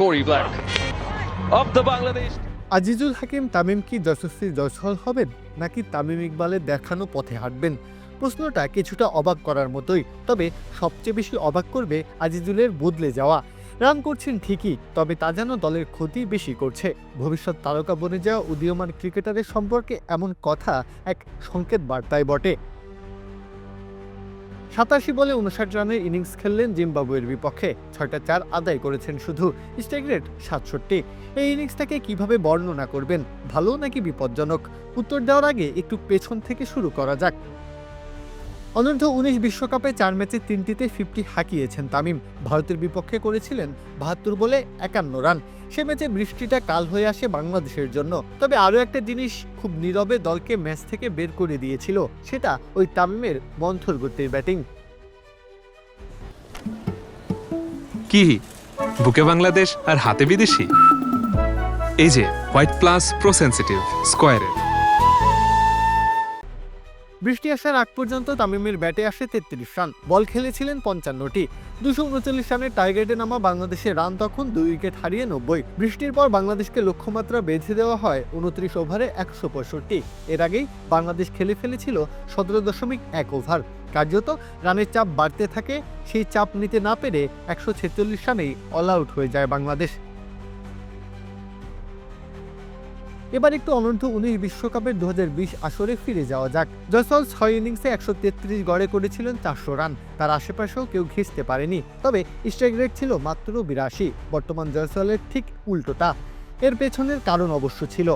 Corey Black of the Bangladesh. Azizul হাকিম তামিম কি যশস্বী জয়সল হবেন নাকি তামিম ইকবালের দেখানো পথে হাঁটবেন? প্রশ্নটা কিছুটা অবাক করার মতোই, তবে সবচেয়ে বেশি অবাক করবে আজিজুলের বদলে যাওয়া। রান করছেন ঠিকই, তবে তা যেন দলের ক্ষতি বেশি করছে। ভবিষ্যৎ তারকা বনে যাওয়া উদীয়মান ক্রিকেটারের সম্পর্কে এমন কথা এক সংকেত বার্তায় বটে। সাতাশি বলে উনষাট রানের ইনিংস খেললেন জিম্বাবুয়ের বিপক্ষে। ছয়টা চার আদায় করেছেন শুধু স্ট্রাইক রেট সাতষট্টি। এই ইনিংসটাকে কীভাবে বর্ণনা করবেন? ভালো নাকি বিপজ্জনক? উত্তর দেওয়ার আগে একটু পেছন থেকে শুরু করা যাক। অনূর্ধ্ব উনিশ বিশ্বকাপে চার ম্যাচে তিনটিতে ফিফটি হাঁকিয়েছেন তামিম। ভারতের বিপক্ষে করেছিলেন বাহাত্তর বলে একান্ন রান। সে ম্যাচে বৃষ্টিটা কাল হয়ে আসে বাংলাদেশের জন্য। তবে আরও একটা জিনিস খুব নীরবে দলকে ম্যাচ থেকে বের করে দিয়েছিল, সেটা ওই তামিমের মন্থর গতির ব্যাটিং। কি? বুকে বাংলাদেশ আর হাতে বিদেশি? এই যে হোয়াইট প্লাস প্রোসেন্সিটিভ স্কোয়ারের বৃষ্টি আসার আগ পর্যন্ত তামিমের ব্যাটে আসে তেত্রিশ রান। বল খেলেছিলেন পঞ্চান্নটি। দুশো উনচল্লিশ রানের টার্গেটে নামা বাংলাদেশের রান তখন দুই উইকেট হারিয়ে নব্বই। বৃষ্টির পর বাংলাদেশকে লক্ষ্যমাত্রা বেঁধে দেওয়া হয় উনত্রিশ ওভারে একশো পঁয়ষট্টি। এর আগেই বাংলাদেশ খেলে ফেলেছিল সতেরো দশমিক এক ওভার। কার্যত রানের চাপ বাড়তে থাকে, সেই চাপ নিতে না পেরে একশো ছেচল্লিশ রানেই অল আউট হয়ে যায় বাংলাদেশ। এবার একটু অনূর্ধ্ব উনিশ বিশ্বকাপের দু আসরে ফিরে যাওয়া যাক। জয়সল ছয় ইনিংসে একশো তেত্রিশ গড়ে করেছিলেন চারশো রান। তার আশেপাশেও কেউ ঘিসতে পারেনি, তবে স্ট্রাইক রেট ছিল মাত্র বিরাশি। বর্তমান জয়সলের ঠিক উল্টোটা। এর পেছনের কারণ অবশ্য ছিল।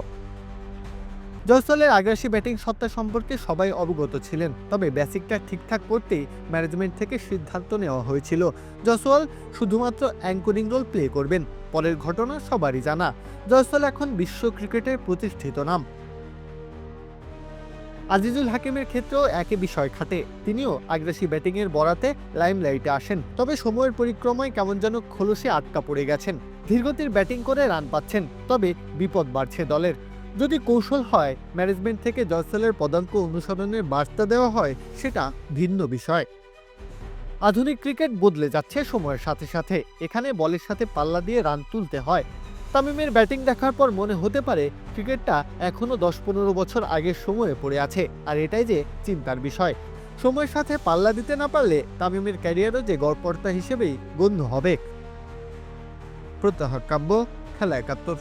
জয়সলের আগ্রাসী ব্যাটিং সত্তা সম্পর্কে সবাই অবগত ছিলেন, তবে বেসিকটা ঠিকঠাক করতেই ম্যানেজমেন্ট থেকে সিদ্ধান্ত নেওয়া হয়েছিল। জয়সওয়াল শুধুমাত্র অ্যাঙ্করিং রোল প্লে করবেন। পরের ঘটনা সবারই জানা। জয়সল এখন বিশ্ব ক্রিকেটের প্রতিষ্ঠিত নাম। আজিজুল হাকিমের ক্ষেত্রেও একই বিষয় খাটে। তিনিও আগ্রাসী ব্যাটিংয়ের বরাতে লাইমলাইটে আসেন। তবে সময়ের পরিক্রমায় কেমন যেন খোলসে আটকা পড়ে গেছেন। ধীরগতির ব্যাটিং করে রান পাচ্ছেন, তবে বিপদ বাড়ছে দলের। যদি কৌশল হয়, ম্যানেজমেন্ট থেকে জয়সলের পদাঙ্ক অনুসরণের বার্তা দেওয়া হয়, সেটা ভিন্ন বিষয়। আধুনিক ক্রিকেট বদলে যাচ্ছে সময়ের সাথে সাথে। এখানে বলের সাথে পাল্লা দিয়ে রান তুলতে হয়। তামিমের ব্যাটিং দেখার পর মনে হতে পারে, ক্রিকেটটা এখনও দশ পনেরো বছর আগের সময়ে পড়ে আছে। আর এটাই যে চিন্তার বিষয়। সময়ের সাথে পাল্লা দিতে না পারলে তামিমের ক্যারিয়ারও যে গড়পর্তা হিসেবেই গণ্য হবে। প্রত্যাহার কাব্য, খেলা একাত্তর।